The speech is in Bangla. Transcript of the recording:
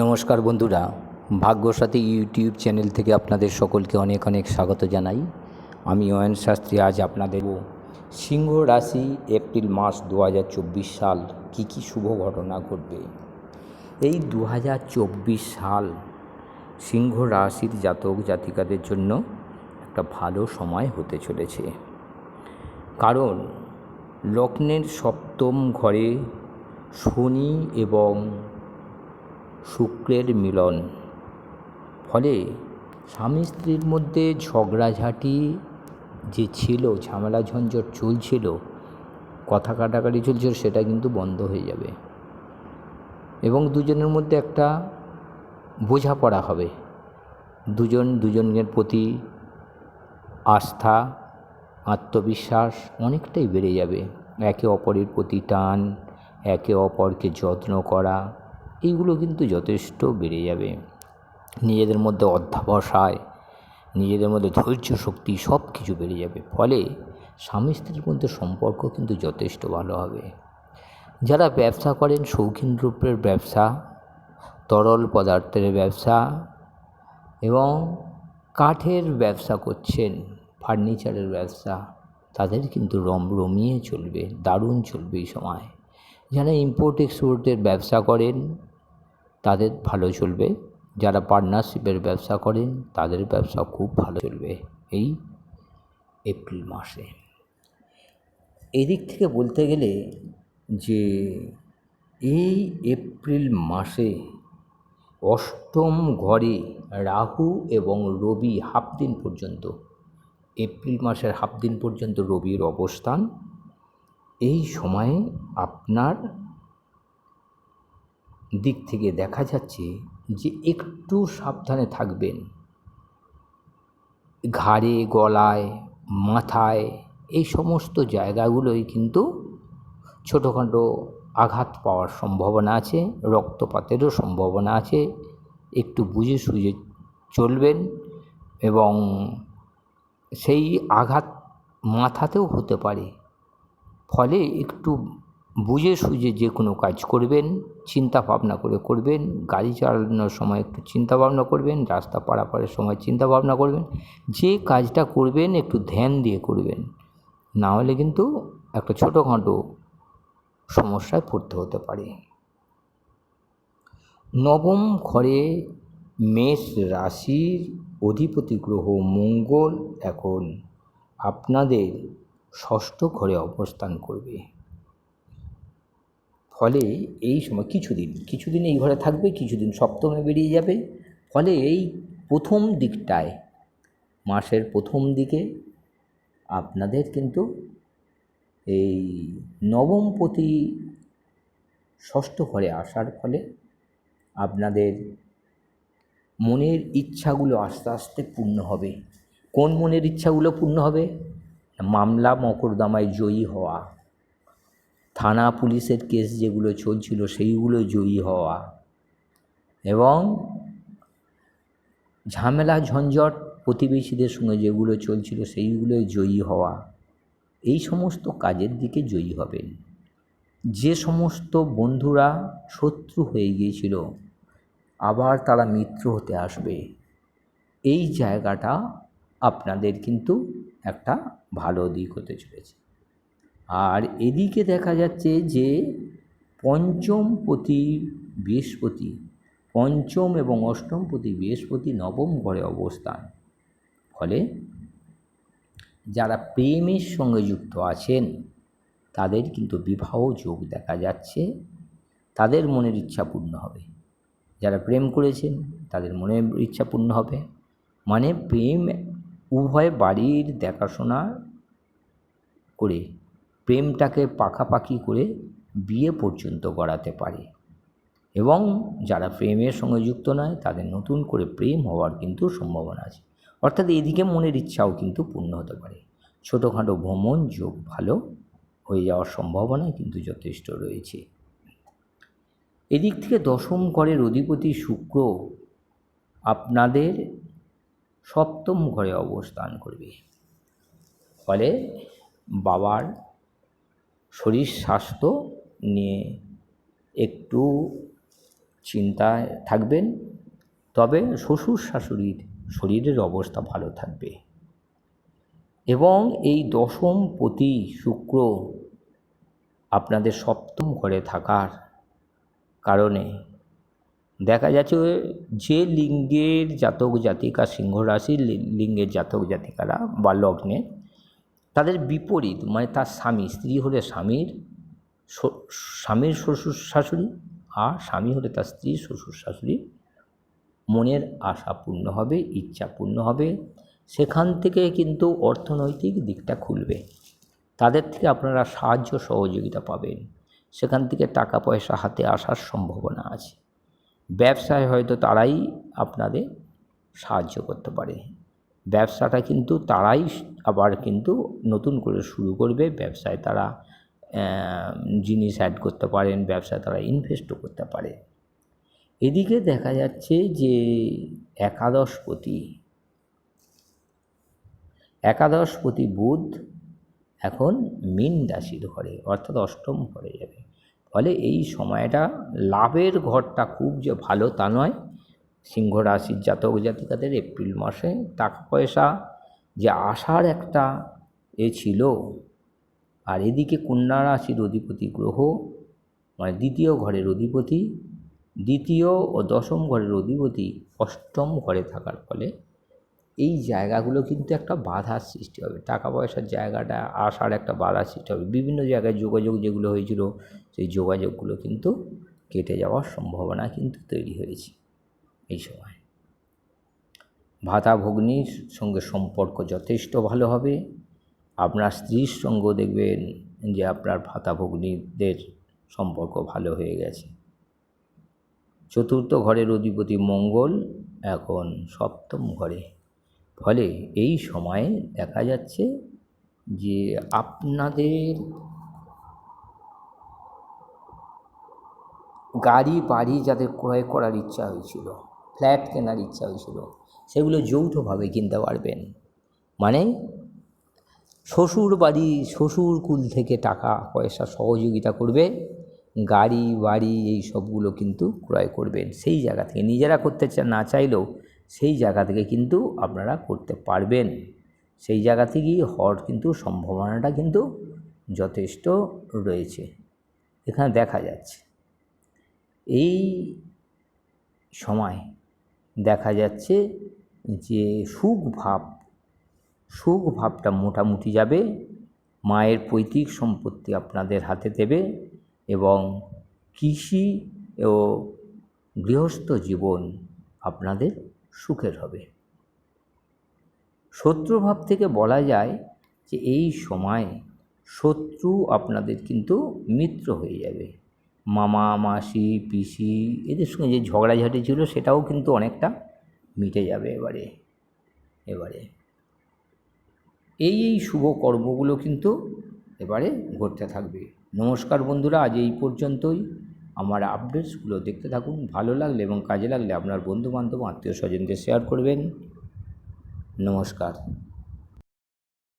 নমস্কার বন্ধুরা, ভাগ্যসাথী ইউটিউব চ্যানেল থেকে আপনাদের সকলকে অনেক অনেক স্বাগত জানাই। আমি অয়ন শাস্ত্রী, আজ আপনাদের সিংহ রাশি এপ্রিল মাস দু হাজার চব্বিশ সাল কী কী শুভ ঘটনা ঘটবে। এই দু হাজার চব্বিশ সাল সিংহ রাশির জাতক জাতিকাদের জন্য একটা ভালো সময় হতে চলেছে। কারণ লগ্নের সপ্তম ঘরে শনি এবং শুক্রের মিলন। ফলে স্বামী স্ত্রীর মধ্যে ঝগড়াঝাঁটি যে ছিল, ঝামেলা ঝঞ্ঝট চলছিল, কথা কাটাকাটি চলছিল, সেটা কিন্তু বন্ধ হয়ে যাবে। এবং দুজনের মধ্যে একটা বোঝাপড়া হবে। দুজন দুজনের প্রতি আস্থা, আত্মবিশ্বাস অনেকটাই বেড়ে যাবে। একে অপরের প্রতি টান, একে অপরকে যত্ন করা এইগুলো কিন্তু যথেষ্ট বেড়ে যাবে। নিজেদের মধ্যে অধ্যাবসায়, নিজেদের মধ্যে ধৈর্য শক্তি সব কিছু বেড়ে যাবে। ফলে স্বামী স্ত্রীর মধ্যে সম্পর্ক কিন্তু যথেষ্ট ভালো হবে। যারা ব্যবসা করেন, শৌখিন রূপের ব্যবসা, তরল পদার্থের ব্যবসা এবং কাঠের ব্যবসা করছেন, ফার্নিচারের ব্যবসা, তাদের কিন্তু রম, রমিয়ে চলবে, দারুণ চলবে এই সময়। যারা ইম্পোর্ট এক্সপোর্টের ব্যবসা করেন তাদের ভালো চলবে। যারা পার্টনারশিপের ব্যবসা করেন, তাদের ব্যবসা খুব ভালো চলবে এই এপ্রিল মাসে। এদিক থেকে বলতে গেলে যে এই এপ্রিল মাসে অষ্টম ঘরে রাহু এবং রবি হাফ দিন পর্যন্ত, এপ্রিল মাসের হাফ দিন পর্যন্ত রবির অবস্থান। এই সময়ে আপনার দিক থেকে দেখা যাচ্ছে যে একটু সাবধানে থাকবেন। ঘাড়ে, গলায়, মাথায় এই সমস্ত জায়গাগুলোই কিন্তু ছোটোখাটো আঘাত পাওয়ার সম্ভাবনা আছে, রক্তপাতেরও সম্ভাবনা আছে। একটু বুঝে সুঝে চলবেন এবং সেই আঘাত মাথাতেও হতে পারে। ফলে একটু বুঝে সুঝে যে কোনো কাজ করবেন, চিন্তা ভাবনা করে করবেন, গাড়ি চালানোর সময় একটু চিন্তা ভাবনা করবেন, রাস্তা পারাপারের সময় চিন্তা ভাবনা করবেন, যে কাজটা করবেন একটু ধ্যান দিয়ে করবেন। না হলে কিন্তু একটা ছোটোখাটো সমস্যায় পড়তে হতে পারে। নবম ঘরে মেষ রাশির অধিপতি গ্রহ মঙ্গল এখন আপনাদের ষষ্ঠ ঘরে অবস্থান করবে। ফলে এই সময় কিছুদিন কিছুদিন এই ঘরে থাকবে, কিছুদিন সপ্তমে বেরিয়ে যাবে। ফলে এই প্রথম দিকটায়, মাসের প্রথম দিকে আপনাদের কিন্তু এই নবমপতি ষষ্ঠ ঘরে আসার ফলে আপনাদের মনের ইচ্ছাগুলো আস্তে আস্তে পূর্ণ হবে। কোন মনের ইচ্ছাগুলো পূর্ণ হবে? মামলা, মকদ্দমায় জয়ী হওয়া। থানা পুলিশের কেস যেগুলো চলছিল সেইগুলো জয়ী হওয়া এবং ঝামেলা, ঝঞ্ঝট প্রতিবেশীদের সঙ্গে যেগুলো চলছিল সেইগুলোয় জয়ী হওয়া, এই সমস্ত কাজের দিকে জয়ী হবেন। যে সমস্ত বন্ধুরা শত্রু হয়ে গিয়েছিল, আবার তারা মিত্র হতে আসবে। এই জায়গাটা আপনাদের কিন্তু একটা ভালো দিক হতে চলেছে। আর এদিকে দেখা যাচ্ছে যে পঞ্চম পতি বৃহস্পতি, পঞ্চম এবং অষ্টম পতি বৃহস্পতি নবম ঘরে অবস্থান। ফলে যারা প্রেমের সঙ্গে যুক্ত আছেন, তাদের কিন্তু বিবাহ যোগ দেখা যাচ্ছে। তাদের মনের ইচ্ছা পূর্ণ হবে। যারা প্রেম করেছেন, তাদের মনের ইচ্ছা পূর্ণ হবে। মানে প্রেম উভয় বাড়ির দেখাশোনা করে প্রেমটাকে পাখাপাখি করে বিয়ে পর্যন্ত গড়াতে পারে। এবং যারা প্রেমের সঙ্গে যুক্ত নয়, তাদের নতুন করে প্রেম হওয়ার কিন্তু সম্ভাবনা আছে। অর্থাৎ এদিকে মনের ইচ্ছাও কিন্তু পূর্ণ হতে পারে। ছোটোখাটো ভ্রমণ, যোগ ভালো হয়ে যাওয়ার সম্ভাবনা কিন্তু যথেষ্ট রয়েছে। এদিক থেকে দশম ঘরের অধিপতি শুক্র আপনাদের সপ্তম ঘরে অবস্থান করবে। ফলে বাবার শরীর স্বাস্থ্য নিয়ে একটু চিন্তায় থাকবেন, তবে শ্বশুর শাশুড়ির শরীরের অবস্থা ভালো থাকবে। এবং এই দশম প্রতি শুক্র আপনাদের সপ্তম ঘরে থাকার কারণে দেখা যাচ্ছে যে লিঙ্গের জাতক জাতিকা, সিংহ রাশির লিঙ্গের জাতক জাতিকারা বা লগ্নে তাদের বিপরীত মানে তার স্বামী, স্ত্রী হলে স্বামীর স্বামীর শ্বশুর শাশুড়ি আর স্বামী হলে তার স্ত্রী শ্বশুর শাশুড়ি মনের আশা পূর্ণ হবে, ইচ্ছা পূর্ণ হবে। সেখান থেকে কিন্তু অর্থনৈতিক দিকটা খুলবে। তাদের থেকে আপনারা সাহায্য সহযোগিতা পাবেন। সেখান থেকে টাকা পয়সা হাতে আসার সম্ভাবনা আছে। ব্যবসায় হয়তো তারাই আপনাদের সাহায্য করতে পারে। ব্যবসাটা কিন্তু তারাই আবার কিন্তু নতুন করে শুরু করবে। ব্যবসায় তারা জিনিস অ্যাড করতে পারেন, ব্যবসায় তারা ইনভেস্টও করতে পারে। এদিকে দেখা যাচ্ছে যে একাদশপতি একাদশপতি বুধ এখন মীন রাশির ঘরে, অর্থাৎ অষ্টম ঘরে যাবে। ফলে এই সময়টা লাভের ঘরটা খুব যে ভালো তা নয় সিংহ রাশির জাতক জাতিকাদের এপ্রিল মাসে টাকা পয়সা যে আসার একটা এ ছিল। আর এদিকে কন্যা রাশির অধিপতি গ্রহ মানে দ্বিতীয় ঘরের অধিপতি, দ্বিতীয় ও দশম ঘরের অধিপতি অষ্টম ঘরে থাকার ফলে এই জায়গাগুলো কিন্তু একটা বাধার সৃষ্টি হবে। টাকা পয়সার জায়গাটা আসার একটা বাধার সৃষ্টি হবে। বিভিন্ন জায়গায় যোগাযোগ যেগুলো হয়েছিল, সেই যোগাযোগগুলো কিন্তু কেটে যাওয়ার সম্ভাবনা কিন্তু তৈরি হয়েছে। এই সময়। ভাতা ভগ্নির সঙ্গে সম্পর্ক যথেষ্ট ভালো হবে। আপনার স্ত্রীর সঙ্গেও দেখবেন যে আপনার ভাতা ভগ্নীদের সম্পর্ক ভালো হয়ে গেছে। চতুর্থ ঘরের অধিপতি মঙ্গল এখন সপ্তম ঘরে। ফলে এই সময়ে দেখা যাচ্ছে যে আপনাদের গাড়ি বাড়ি যাদের ক্রয় করার ইচ্ছা হয়েছিল ফ্ল্যাট কেনার ইচ্ছা হয়েছিল, সেগুলো যৌথভাবে কিনতে পারবেন। মানে শ্বশুর বাড়ি শ্বশুর কুল থেকে টাকা, পয়সা সহযোগিতা করবে, গাড়ি, বাড়ি এই সবগুলো কিন্তু ক্রয় করবেন। সেই জায়গা থেকে নিজেরা করতে না চাইলেও সেই জায়গা থেকে কিন্তু আপনারা করতে পারবেন। সেই জায়গা থেকেই হওয়ার কিন্তু সম্ভাবনাটা কিন্তু যথেষ্ট রয়েছে। এখানে দেখা যাচ্ছে, এই সময় দেখা যাচ্ছে যে সুখ ভাব, সুখ ভাবটা মোটামুটি যাবে, মায়ের পৈতৃক সম্পত্তি আপনাদের হাতে দেবে এবং কৃষি ও গৃহস্থ জীবন আপনাদের সুখের হবে। শত্রুভাব থেকে বলা যায় যে এই সময় শত্রু আপনাদের কিন্তু মিত্র হয়ে যাবে। মামা, মাসি, পিসি এদের সঙ্গে যে ঝগড়াঝাটি ছিল সেটাও কিন্তু অনেকটা মিটে যাবে এবারে এবারে। এই এই শুভ কর্মগুলো কিন্তু এবারে ঘটতে থাকবে। নমস্কার বন্ধুরা, আজ এই পর্যন্তই। আমার আপডেটসগুলো দেখতে থাকুন, ভালো লাগলে এবং কাজে লাগলে আপনার বন্ধুবান্ধব, আত্মীয় স্বজনদের শেয়ার করবেন। নমস্কার।